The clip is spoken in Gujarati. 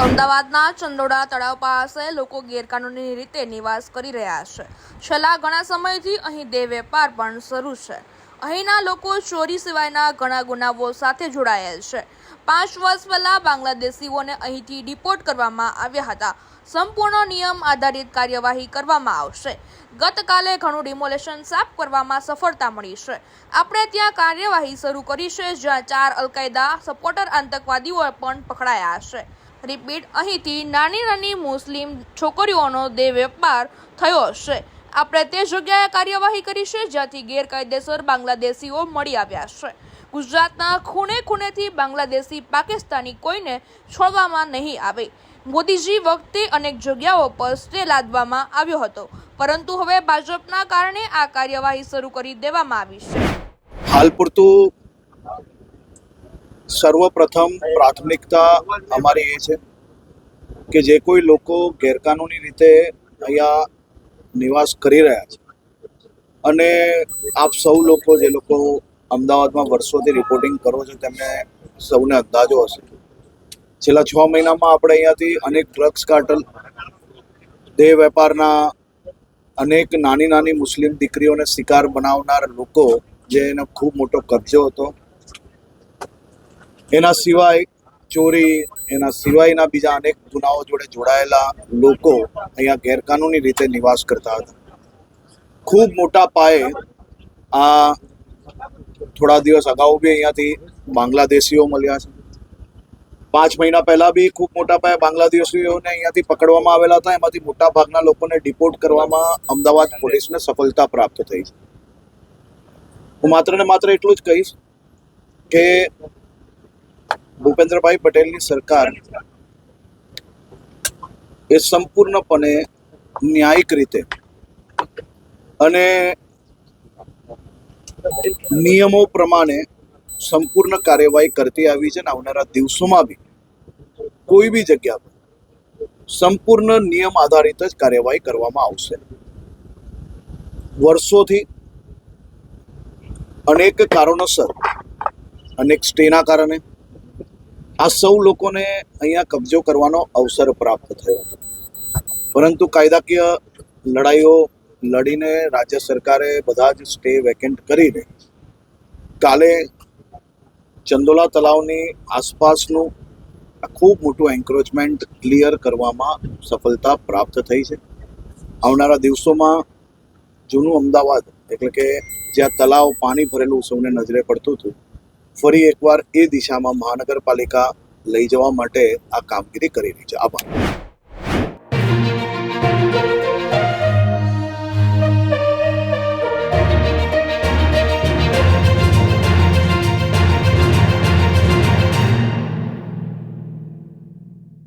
ગુજરાતના ચંદોડા તળાવ પાસે લોકો ગેરકાનૂની રીતે નિવાસ કરી રહ્યા છે. છેલ્લા ઘણા સમયથી અહીં દેહ વેપાર પણ શરૂ છે. અહીંના લોકો ચોરી સિવાયના ઘણા ગુનાઓ સાથે જોડાયેલ છે. પાંચ વર્ષ પહેલા બાંગ્લાદેશીઓને અહીંથી ડિપોર્ટ કરવામાં આવ્યા હતા. સંપૂર્ણ નિયમ આધારિત કાર્યવાહી કરવામાં આવશે. ગતકાલે ઘણું ડિમોલેશન સાફ કરવામાં સફળતા મળી છે. આપણે ત્યાં કાર્યવાહી શરૂ કરી છે, જ્યાં ચાર અલકાયદા, સપોર્ટર આતંકવાદીઓ પણ પકડાયા છે. રિપીટ અહીંથી નાની નાની મુસ્લિમ છોકરીઓનો દે વેપાર થયો છે. આપણે તે જગ્યાએ કાર્યવાહી કરી છે, જ્યાંથી ગેરકાયદેસર બાંગ્લાદેશીઓ મળી આવ્યા છે. ગુજરાતના ખૂણે ખૂણેથી બાંગ્લાદેશી પાકિસ્તાની કોઈને છોડવામાં નહીં આવે. મોદીજી વખતે અનેક જગ્યાઓ પર સ્ટે લાદવામાં આવ્યો હતો. પરંતુ હવે ભાજપના કારણે આ કાર્યવાહી શરૂ કરી દેવામાં આવી છે. હાલ પૂરતું સર્વપ્રથમ પ્રાથમિકતા અમારી એ છે કે જે કોઈ લોકો ગેરકાનૂની રીતે અહીંયા નિવાસ કરી રહ્યા છે. અને આપ સૌ લોકો જે લોકો અમદાવાદમાં વર્ષોથી રિપોર્ટિંગ કરો છો તેમને સૌને અંદાજો હશે. છેલ્લા છ મહિનામાં આપણે અહીંયાથી અનેક ડ્રગ્સ કાર્ટલ દેહ વેપારના અનેક નાની નાની મુસ્લિમ દીકરીઓને શિકાર બનાવનાર લોકો, જે એનો ખૂબ મોટો કબજો હતો એના સિવાય ચોરી, એના સિવાયના બીજા અનેક ગુનાઓ જોડે જોડાયેલા લોકો અહીંયા ગેરકાનૂની રીતે નિવાસ કરતા હતા. ખૂબ મોટા પાયે આ થોડા દિવસ અગાઉ બી અહીંયાથી બાંગ્લાદેશીઓ મળ્યા છે. પાંચ મહિના પહેલા બી ખૂબ મોટા પાયે બાંગ્લાદેશીઓને અહીંયાથી પકડવામાં આવેલા હતા. એમાંથી મોટા ભાગના લોકોને ડિપોર્ટ કરવામાં અમદાવાદ પોલીસને સફળતા પ્રાપ્ત થઈ. હું માત્ર ને માત્ર એટલું જ કહીશ કે ભૂપેન્દ્રભાઈ પટેલની સરકાર એ સંપૂર્ણપણે ન્યાયિક રીતે અને નિયમો પ્રમાણે સંપૂર્ણ કાર્યવાહી કરતી આવી છે ને આવનારા દિવસોમાં બી કોઈ બી જગ્યા પર સંપૂર્ણ નિયમ આધારિત જ કાર્યવાહી કરવામાં આવશે. વર્ષોથી અનેક કારણોસર, અનેક સ્ટેના કારણે આ સૌ લોકોને અહીંયા કબજો કરવાનો અવસર પ્રાપ્ત થયો હતો. પરંતુ કાયદાકીય લડાઈઓ લડીને રાજ્ય સરકારે બધા જ સ્ટે વેકેન્ટ કરીને કાલે ચંદોલા તલાવની આસપાસનું આ ખૂબ મોટું એન્ક્રોચમેન્ટ ક્લિયર કરવામાં સફળતા પ્રાપ્ત થઈ છે. આવનારા દિવસોમાં જૂનું અમદાવાદ એટલે કે જ્યાં તલાવ પાણી ભરેલું સૌને નજરે પડતું હતું ફરી એકવાર એ દિશામાં મહાનગરપાલિકા લઈ જવા માટે આ કામગીરી કરી રહી છે. આભાર.